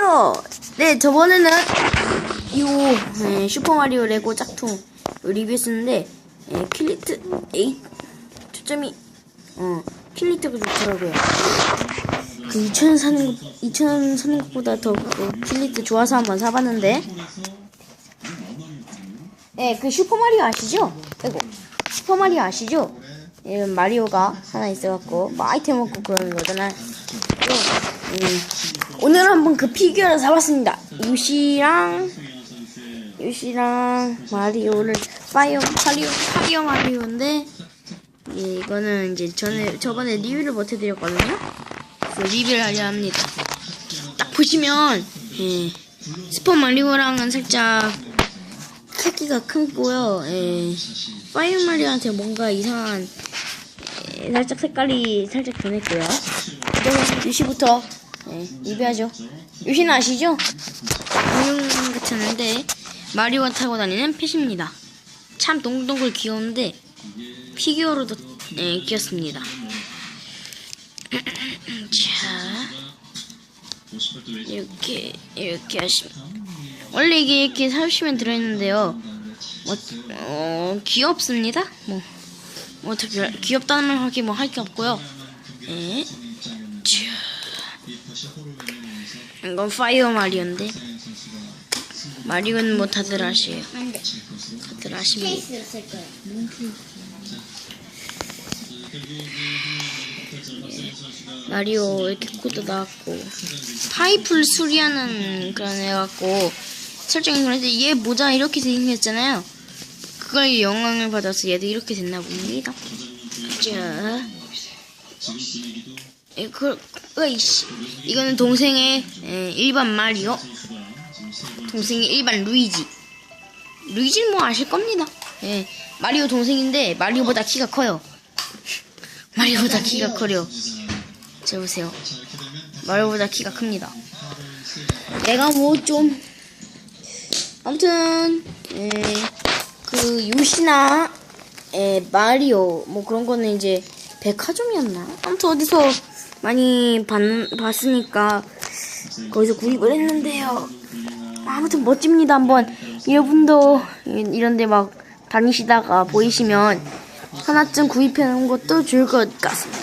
안녕하세요. 네, 저번에는 이 네, 슈퍼마리오 레고 짝퉁 리뷰했었는데 예, 킬리트 8 초점이 어 킬리트가 좋더라고요. 그 2천 사는 것 2천 사는 것보다 더 그 킬리트 좋아서 한번 사봤는데 예, 그 슈퍼마리오 아시죠? 아이고 슈퍼마리오 아시죠? 예, 마리오가 하나 있어갖고 뭐 아이템 얻고 그러는 거잖아요. 또, 음, 오늘 한번 그 피규어를 사봤습니다. 유시랑 유시랑 마리오를 파이어 파리오 파이어 마리오인데 예, 이거는 이제 전에 저번에 리뷰를 못 해드렸거든요. 그래서 리뷰를 하려 합니다. 딱 보시면 예, 슈퍼 마리오랑은 살짝 크기가 크고요. 예, 파이어 마리오한테 뭔가 이상한 예, 살짝 색깔이 살짝 변했고요. 그러면 유시부터 예, 리뷰하죠. 유시는 아시죠? 공룡 같이 하는데 마리오가 타고 다니는 펫입니다. 참 동글동글 귀여운데 피규어로도 예, 귀엽습니다. 자 이렇게 이렇게 하시면 원래 이게 이렇게 사시면 들어있는데요. 뭐, 어, 귀엽습니다. 뭐, 뭐 어떻게 귀엽다는 말 하기 뭐 할 게 없고요. 예. 자, 이건 파이어 마리오인데 마리오는 뭐 다들 아시에요. 안돼 다들 아십니다. 쓸 거야 마리오 이렇게 코도 나왔고 파이프를 수리하는 그런 애 같고 설정이 그런데 얘 모자 이렇게 생겼잖아요. 그걸 영향을 받아서 얘도 이렇게 됐나 봅니다. 자, 이거 으이씨 이거는 동생의 에, 일반 마리오, 동생의 일반 루이지. 루이지는 뭐 아실 겁니다. 예, 마리오 동생인데 마리오보다 키가 커요. 마리오보다 키가 커요. 자 보세요. 마리오보다 키가 큽니다. 내가 뭐 좀 아무튼 에, 그 요시나 에, 마리오 뭐 그런 거는 이제 백화점이었나? 아무튼 어디서 많이 봤, 봤으니까 거기서 구입을 했는데요. 아무튼 멋집니다. 한번 여러분도 이- 이런데 막 다니시다가 보이시면 하나쯤 구입해 놓은 것도 좋을 것 같습니다.